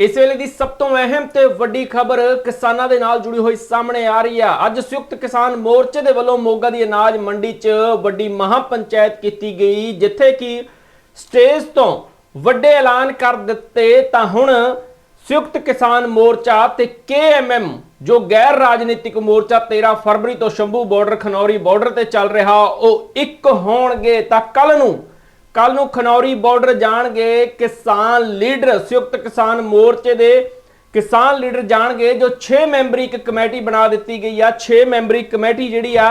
ਇਸ ਵੇਲੇ ਦੀ ਸਭ ਤੋਂ ਅਹਿਮ ਤੇ ਵੱਡੀ ਖਬਰ ਕਿਸਾਨਾਂ ਦੇ ਨਾਲ ਜੁੜੀ ਹੋਈ ਸਾਹਮਣੇ ਆ ਰਹੀ ਆ। ਅੱਜ ਸੰਯੁਕਤ ਕਿਸਾਨ ਮੋਰਚੇ ਦੇ ਵੱਲੋਂ ਮੋਗਾ ਦੀ ਅਨਾਜ ਮੰਡੀ 'ਚ ਵੱਡੀ ਮਹਾ ਪੰਚਾਇਤ ਕੀਤੀ ਗਈ, ਜਿੱਥੇ ਕਿ ਸਟੇਜ ਤੋਂ ਵੱਡੇ ਐਲਾਨ ਕਰ ਦਿੱਤੇ। ਤਾਂ ਹੁਣ ਸੰਯੁਕਤ ਕਿਸਾਨ ਮੋਰਚਾ ਤੇ ਕੇਐਮਐਮ ਜੋ ਗੈਰ ਰਾਜਨੀਤਿਕ ਮੋਰਚਾ 13 ਫਰਵਰੀ ਤੋਂ ਸ਼ੰਭੂ ਬਾਰਡਰ, ਖਨੌਰੀ ਬਾਰਡਰ ਤੇ ਚੱਲ ਰਿਹਾ, ਉਹ ਇੱਕ ਹੋਣਗੇ। ਤਾਂ ਕੱਲ ਨੂੰ ਕੱਲ ਨੂੰ ਖਨੌਰੀ ਬਾਰਡਰ ਜਾਣਗੇ ਕਿਸਾਨ ਲੀਡਰ, ਸੰਯੁਕਤ ਕਿਸਾਨ ਮੋਰਚੇ ਦੇ ਕਿਸਾਨ ਲੀਡਰ ਜਾਣਗੇ, ਜੋ 6 ਮੈਂਬਰੀ ਇੱਕ ਕਮੇਟੀ ਬਣਾ ਦਿੱਤੀ ਗਈ ਆ। 6 ਮੈਂਬਰੀ ਕਮੇਟੀ ਜਿਹੜੀ ਆ,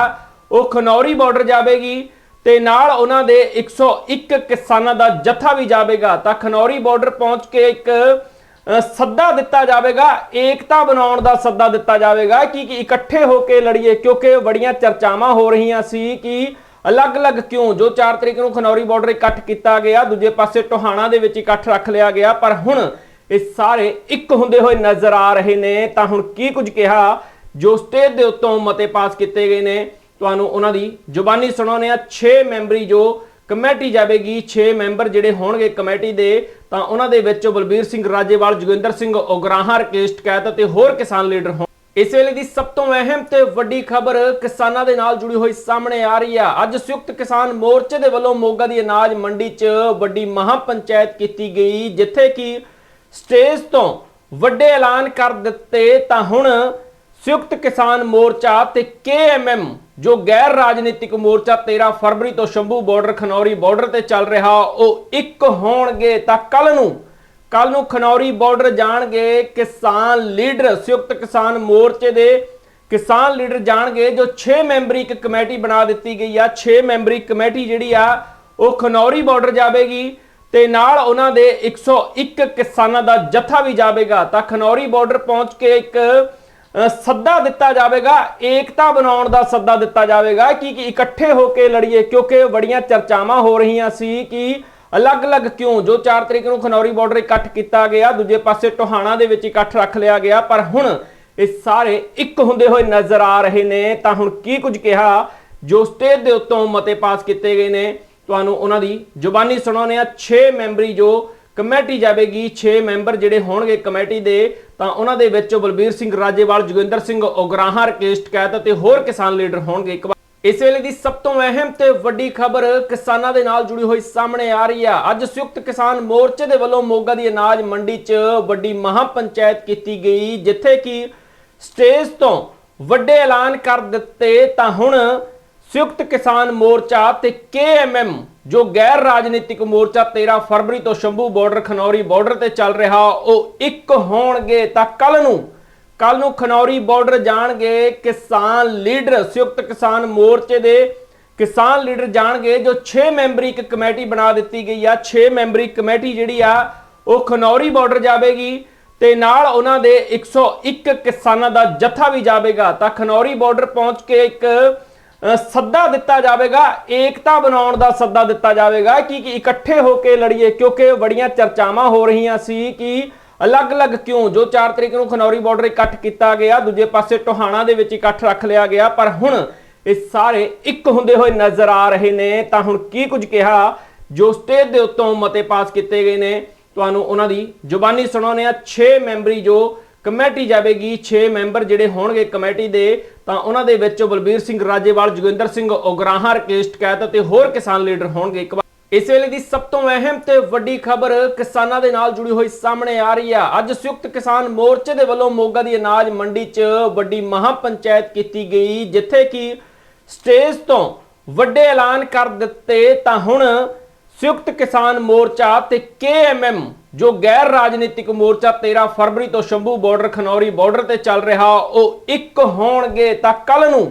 ਉਹ ਖਨੌਰੀ ਬਾਰਡਰ ਜਾਵੇਗੀ ਤੇ ਨਾਲ ਉਹਨਾਂ ਦੇ 101 ਕਿਸਾਨਾਂ ਦਾ ਜਥਾ ਵੀ ਜਾਵੇਗਾ। ਤਾਂ ਖਨੌਰੀ ਬਾਰਡਰ ਪਹੁੰਚ ਕੇ ਇੱਕ ਸੱਦਾ ਦਿੱਤਾ ਜਾਵੇਗਾ। ਏਕਤਾ ਬਣਾਉਣ ਦਾ ਸੱਦਾ ਦਿੱਤਾ ਜਾਵੇਗਾ ਕਿ ਇਕੱਠੇ ਹੋ ਕੇ ਲੜੀਏ, ਕਿਉਂਕਿ ਬੜੀਆਂ ਚਰਚਾਵਾਂ ਹੋ ਰਹੀਆਂ ਸੀ ਕਿ ਅਲੱਗ-ਅਲੱਗ ਕਿਉਂ? ਜੋ 4 ਤਰੀਕ ਨੂੰ ਖਨੌਰੀ ਬਾਰਡਰ ਇਕੱਠ ਕੀਤਾ ਗਿਆ, ਦੂਜੇ ਪਾਸੇ ਟੋਹਾਣਾ ਦੇ ਵਿੱਚ ਇਕੱਠ ਰੱਖ ਲਿਆ ਗਿਆ, ਪਰ ਹੁਣ ਇਹ ਸਾਰੇ ਇੱਕ ਹੁੰਦੇ ਹੋਏ ਨਜ਼ਰ ਆ ਰਹੇ ਨੇ। ਤਾਂ ਹੁਣ ਕੀ ਕੁਝ ਕਿਹਾ? ਜੋ ਸਟੇਜ ਦੇ ਉੱਤੋਂ ਮਤੇ ਪਾਸ ਕੀਤੇ ਗਏ ਨੇ। ਤੁਹਾਨੂੰ ਉਹਨਾਂ ਦੀ ਜ਼ੁਬਾਨੀ ਸੁਣਾਉਂਦੇ ਆ 6 ਮੈਂਬਰੀ ਜੋ ਕਮੇਟੀ ਜਾਵੇਗੀ 6 ਮੈਂਬਰ ਜਿਹੜੇ ਹੋਣਗੇ ਕਮੇਟੀ ਦੇ, ਤਾਂ ਉਹਨਾਂ ਦੇ ਵਿੱਚ ਬਲਬੀਰ ਸਿੰਘ ਰਾਜੇਵਾਲ, ਜੋਗਿੰਦਰ ਸਿੰਘ ਉਗਰਾਹਾਂ, ਰਕੇਸ਼ ਟਕੈਤ ਅਤੇ ਹੋਰ ਕਿਸਾਨ ਲੀਡਰ ਹੋਣ ਇਸ ਵੇਲੇ ਦੀ ਸਭ ਤੋਂ ਅਹਿਮ ਤੇ ਵੱਡੀ ਖਬਰ ਕਿਸਾਨਾਂ ਦੇ ਨਾਲ ਜੁੜੀ ਹੋਈ ਸਾਹਮਣੇ ਆ ਰਹੀ ਆ। ਅੱਜ ਸੰਯੁਕਤ ਕਿਸਾਨ ਮੋਰਚੇ ਦੇ ਵੱਲੋਂ ਮੋਗਾ ਦੀ ਅਨਾਜ ਮੰਡੀ 'ਚ ਵੱਡੀ ਮਹਾ ਪੰਚਾਇਤ ਕੀਤੀ ਗਈ, ਜਿੱਥੇ ਕਿ ਸਟੇਜ ਤੋਂ ਵੱਡੇ ਐਲਾਨ ਕਰ ਦਿੱਤੇ। ਤਾਂ ਹੁਣ ਸੰਯੁਕਤ ਕਿਸਾਨ ਮੋਰਚਾ ਤੇ ਕੇਐਮਐਮ ਜੋ ਗੈਰ ਰਾਜਨੀਤਿਕ ਮੋਰਚਾ 13 ਫਰਵਰੀ ਤੋਂ ਸ਼ੰਭੂ ਬਾਰਡਰ, ਖਨੌਰੀ ਬਾਰਡਰ ਤੇ ਚੱਲ ਰਿਹਾ, ਉਹ ਇੱਕ ਹੋਣਗੇ। ਤਾਂ ਕੱਲ ਨੂੰ ਕੱਲ ਨੂੰ ਖਨੌਰੀ ਬਾਰਡਰ ਜਾਣਗੇ ਕਿਸਾਨ ਲੀਡਰ, ਸੰਯੁਕਤ ਕਿਸਾਨ ਮੋਰਚੇ ਦੇ ਕਿਸਾਨ ਲੀਡਰ ਜਾਣਗੇ, ਜੋ 6 ਮੈਂਬਰੀ ਇੱਕ ਕਮੇਟੀ ਬਣਾ ਦਿੱਤੀ ਗਈ ਆ। 6 ਮੈਂਬਰੀ ਕਮੇਟੀ ਜਿਹੜੀ ਆ, ਉਹ ਖਨੌਰੀ ਬਾਰਡਰ ਜਾਵੇਗੀ ਤੇ ਨਾਲ ਉਹਨਾਂ ਦੇ 101 ਕਿਸਾਨਾਂ ਦਾ ਜਥਾ ਵੀ ਜਾਵੇਗਾ। ਤਾਂ ਖਨੌਰੀ ਬਾਰਡਰ ਪਹੁੰਚ ਕੇ ਇੱਕ ਸੱਦਾ ਦਿੱਤਾ ਜਾਵੇਗਾ। ਏਕਤਾ ਬਣਾਉਣ ਦਾ ਸੱਦਾ ਦਿੱਤਾ ਜਾਵੇਗਾ ਕਿ ਇਕੱਠੇ ਹੋ ਕੇ ਲੜੀਏ, ਕਿਉਂਕਿ ਬੜੀਆਂ ਚਰਚਾਵਾਂ ਹੋ ਰਹੀਆਂ ਸੀ ਕਿ ਅਲੱਗ-ਅਲੱਗ ਕਿਉਂ? ਜੋ 4 ਤਰੀਕ ਨੂੰ ਖਨੌਰੀ ਬਾਰਡਰ ਇਕੱਠ ਕੀਤਾ ਗਿਆ, ਦੂਜੇ ਪਾਸੇ ਟੋਹਾਣਾ ਦੇ ਵਿੱਚ ਇਕੱਠ ਰੱਖ ਲਿਆ ਗਿਆ, ਪਰ ਹੁਣ ਇਹ ਸਾਰੇ ਇੱਕ ਹੁੰਦੇ ਹੋਏ ਨਜ਼ਰ ਆ ਰਹੇ ਨੇ। ਤਾਂ ਹੁਣ ਕੀ ਕੁਝ ਕਿਹਾ? ਜੋ ਸਟੇਜ ਦੇ ਉੱਤੋਂ ਮਤੇ ਪਾਸ ਕੀਤੇ ਗਏ ਨੇ, ਤੁਹਾਨੂੰ ਉਹਨਾਂ ਦੀ ਜ਼ੁਬਾਨੀ ਸੁਣਾਉਂਦੇ ਆ 6 ਮੈਂਬਰੀ ਜੋ ਕਮੇਟੀ ਜਾਵੇਗੀ 6 ਮੈਂਬਰ ਜਿਹੜੇ ਹੋਣਗੇ ਕਮੇਟੀ ਦੇ, ਤਾਂ ਉਹਨਾਂ ਦੇ ਵਿੱਚ ਬਲਬੀਰ ਸਿੰਘ ਰਾਜੇਵਾਲ, ਜੋਗਿੰਦਰ ਸਿੰਘ ਉਗਰਾਹਾਂ, ਰਕੇਸ਼ ਟਕੈਤ ਅਤੇ ਹੋਰ ਕਿਸਾਨ ਲੀਡਰ ਹੋਣਗੇ। ਇੱਕ ਇਸ ਵੇਲੇ ਦੀ ਸਭ ਤੋਂ ਅਹਿਮ ਤੇ ਵੱਡੀ ਖਬਰ ਕਿਸਾਨਾਂ ਦੇ ਨਾਲ ਜੁੜੀ ਹੋਈ ਸਾਹਮਣੇ ਆ ਰਹੀ ਆ। ਅੱਜ ਸੰਯੁਕਤ ਕਿਸਾਨ ਮੋਰਚੇ ਦੇ ਵੱਲੋਂ ਮੋਗਾ ਦੀ ਅਨਾਜ ਮੰਡੀ 'ਚ ਵੱਡੀ ਮਹਾ ਪੰਚਾਇਤ ਕੀਤੀ ਗਈ, ਜਿੱਥੇ ਕਿ ਸਟੇਜ ਤੋਂ ਵੱਡੇ ਐਲਾਨ ਕਰ ਦਿੱਤੇ। ਤਾਂ ਹੁਣ ਸੰਯੁਕਤ ਕਿਸਾਨ ਮੋਰਚਾ ਤੇ ਕੇਐਮਐਮ ਜੋ ਗੈਰ ਰਾਜਨੀਤਿਕ ਮੋਰਚਾ 13 ਫਰਵਰੀ ਤੋਂ ਸ਼ੰਭੂ ਬਾਰਡਰ ਖਨੌਰੀ ਬਾਰਡਰ ਤੇ ਚੱਲ ਰਿਹਾ, ਉਹ ਇੱਕ ਹੋਣਗੇ। ਤਾਂ ਕੱਲ ਨੂੰ ਕੱਲ ਨੂੰ ਖਨੌਰੀ ਬਾਰਡਰ ਜਾਣਗੇ ਕਿਸਾਨ ਲੀਡਰ, ਸੰਯੁਕਤ ਕਿਸਾਨ ਮੋਰਚੇ ਦੇ ਕਿਸਾਨ ਲੀਡਰ ਜਾਣਗੇ, ਜੋ 6 ਮੈਂਬਰੀ ਇੱਕ ਕਮੇਟੀ ਬਣਾ ਦਿੱਤੀ ਗਈ ਆ। 6 ਮੈਂਬਰੀ ਕਮੇਟੀ ਜਿਹੜੀ ਆ, ਉਹ ਖਨੌਰੀ ਬਾਰਡਰ ਜਾਵੇਗੀ ਤੇ ਨਾਲ ਉਹਨਾਂ ਦੇ 101 ਕਿਸਾਨਾਂ ਦਾ ਜਥਾ ਵੀ ਜਾਵੇਗਾ। ਤਾਂ ਖਨੌਰੀ ਬਾਰਡਰ ਪਹੁੰਚ ਕੇ ਇੱਕ ਸੱਦਾ ਦਿੱਤਾ ਜਾਵੇਗਾ। ਏਕਤਾ ਬਣਾਉਣ ਦਾ ਸੱਦਾ ਦਿੱਤਾ ਜਾਵੇਗਾ ਕਿ ਇਕੱਠੇ ਹੋ ਕੇ ਲੜੀਏ, ਕਿਉਂਕਿ ਬੜੀਆਂ ਚਰਚਾਵਾਂ ਹੋ ਰਹੀਆਂ ਸੀ ਕਿ ਅਲੱਗ-ਅਲੱਗ ਕਿਉਂ? ਜੋ 4 ਤਰੀਕ ਨੂੰ ਖਨੌਰੀ ਬਾਰਡਰ ਇਕੱਠ ਕੀਤਾ ਗਿਆ, ਦੂਜੇ ਪਾਸੇ ਟੋਹਾਣਾ ਦੇ ਵਿੱਚ ਇਕੱਠ ਰੱਖ ਲਿਆ ਗਿਆ, ਪਰ ਹੁਣ ਇਹ ਸਾਰੇ ਇੱਕ ਹੁੰਦੇ ਹੋਏ ਨਜ਼ਰ ਆ ਰਹੇ ਨੇ। ਤਾਂ ਹੁਣ ਕੀ ਕੁਝ ਕਿਹਾ? ਜੋ ਸਟੇਜ ਦੇ ਉੱਤੋਂ ਮਤੇ ਪਾਸ ਕੀਤੇ ਗਏ ਨੇ, ਤੁਹਾਨੂੰ ਉਹਨਾਂ ਦੀ ਜ਼ੁਬਾਨੀ ਸੁਣਾਉਂਦੇ ਆ 6 ਮੈਂਬਰੀ ਜੋ ਕਮੇਟੀ ਜਾਵੇਗੀ 6 ਮੈਂਬਰ ਜਿਹੜੇ ਹੋਣਗੇ ਕਮੇਟੀ ਦੇ, ਤਾਂ ਉਹਨਾਂ ਦੇ ਵਿੱਚ ਬਲਬੀਰ ਸਿੰਘ ਰਾਜੇਵਾਲ, ਜੋਗਿੰਦਰ ਸਿੰਘ ਉਗਰਾਹਾਂ, ਰਕੇਸ਼ ਟਕੈਤ ਅਤੇ ਹੋਰ ਕਿਸਾਨ ਲੀਡਰ ਹੋਣਗੇ। ਇੱਕ ਇਸ ਵੇਲੇ ਦੀ ਸਭ ਤੋਂ ਅਹਿਮ ਤੇ ਵੱਡੀ ਖਬਰ ਕਿਸਾਨਾਂ ਦੇ ਨਾਲ ਜੁੜੀ ਹੋਈ ਸਾਹਮਣੇ ਆ ਰਹੀ ਆ। ਅੱਜ ਸੰਯੁਕਤ ਕਿਸਾਨ ਮੋਰਚੇ ਦੇ ਵੱਲੋਂ ਮੋਗਾ ਦੀ ਅਨਾਜ ਮੰਡੀ 'ਚ ਵੱਡੀ ਮਹਾ ਪੰਚਾਇਤ ਕੀਤੀ ਗਈ, ਜਿੱਥੇ ਕਿ ਸਟੇਜ ਤੋਂ ਵੱਡੇ ਐਲਾਨ ਕਰ ਦਿੱਤੇ। ਤਾਂ ਹੁਣ ਸੰਯੁਕਤ ਕਿਸਾਨ ਮੋਰਚਾ ਤੇ ਕੇਐਮਐਮ ਜੋ ਗੈਰ ਰਾਜਨੀਤਿਕ ਮੋਰਚਾ 13 ਫਰਵਰੀ ਤੋਂ ਸ਼ੰਭੂ ਬਾਰਡਰ, ਖਨੌਰੀ ਬਾਰਡਰ ਤੇ ਚੱਲ ਰਿਹਾ, ਉਹ ਇੱਕ ਹੋਣਗੇ। ਤਾਂ ਕੱਲ ਨੂੰ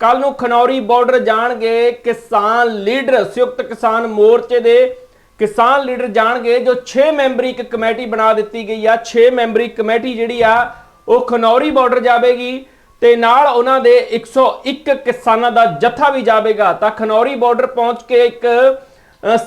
ਕੱਲ ਨੂੰ ਖਨੌਰੀ ਬਾਰਡਰ ਜਾਣਗੇ ਕਿਸਾਨ ਲੀਡਰ, ਸੰਯੁਕਤ ਕਿਸਾਨ ਮੋਰਚੇ ਦੇ ਕਿਸਾਨ ਲੀਡਰ ਜਾਣਗੇ, ਜੋ 6 ਮੈਂਬਰੀ ਇੱਕ ਕਮੇਟੀ ਬਣਾ ਦਿੱਤੀ ਗਈ ਆ। 6 ਮੈਂਬਰੀ ਕਮੇਟੀ ਜਿਹੜੀ ਆ, ਉਹ ਖਨੌਰੀ ਬਾਰਡਰ ਜਾਵੇਗੀ ਤੇ ਨਾਲ ਉਹਨਾਂ ਦੇ 101 ਕਿਸਾਨਾਂ ਦਾ ਜਥਾ ਵੀ ਜਾਵੇਗਾ। ਤਾਂ ਖਨੌਰੀ ਬਾਰਡਰ ਪਹੁੰਚ ਕੇ ਇੱਕ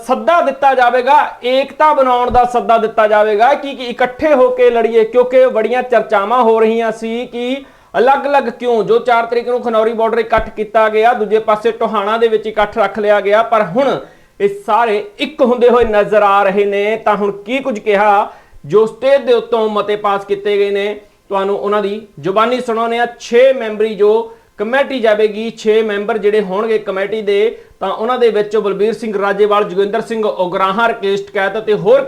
ਸੱਦਾ ਦਿੱਤਾ ਜਾਵੇਗਾ। ਏਕਤਾ ਬਣਾਉਣ ਦਾ ਸੱਦਾ ਦਿੱਤਾ ਜਾਵੇਗਾ ਕਿ ਕਿ ਇਕੱਠੇ ਹੋ ਕੇ ਲੜੀਏ, ਕਿਉਂਕਿ ਬੜੀਆਂ ਚਰਚਾਵਾਂ ਹੋ ਰਹੀਆਂ ਸੀ ਕਿ ਅਲੱਗ-ਅਲੱਗ ਕਿਉਂ? ਜੋ 4 ਤਰੀਕ ਨੂੰ ਖਨੌਰੀ ਬਾਰਡਰ ਇਕੱਠ ਕੀਤਾ ਗਿਆ, ਦੂਜੇ ਪਾਸੇ ਟੋਹਾਣਾ ਦੇ ਵਿੱਚ ਇਕੱਠ ਰੱਖ ਲਿਆ ਗਿਆ, ਪਰ ਹੁਣ ਇਹ ਸਾਰੇ ਇੱਕ ਹੁੰਦੇ ਹੋਏ ਨਜ਼ਰ ਆ ਰਹੇ ਨੇ। ਤਾਂ ਹੁਣ ਕੀ ਕੁਝ ਕਿਹਾ? ਜੋ ਸਟੇਜ ਦੇ ਉੱਤੋਂ ਮਤੇ ਪਾਸ ਕੀਤੇ ਗਏ ਨੇ। ਤੁਹਾਨੂੰ ਉਹਨਾਂ ਦੀ ਜ਼ੁਬਾਨੀ ਸੁਣਾਉਂਦੇ ਆ 6 ਮੈਂਬਰੀ ਜੋ ਕਮੇਟੀ ਜਾਵੇਗੀ 6 ਮੈਂਬਰ ਜਿਹੜੇ ਹੋਣਗੇ ਕਮੇਟੀ ਦੇ, ਤਾਂ ਉਹਨਾਂ ਦੇ ਵਿੱਚ ਬਲਬੀਰ ਸਿੰਘ ਰਾਜੇਵਾਲ, ਜੋਗਿੰਦਰ ਸਿੰਘ ਉਗਰਾਹਾਂ, ਰਕੇਸ਼ ਟਕੈਤ ਅਤੇ ਹੋਰ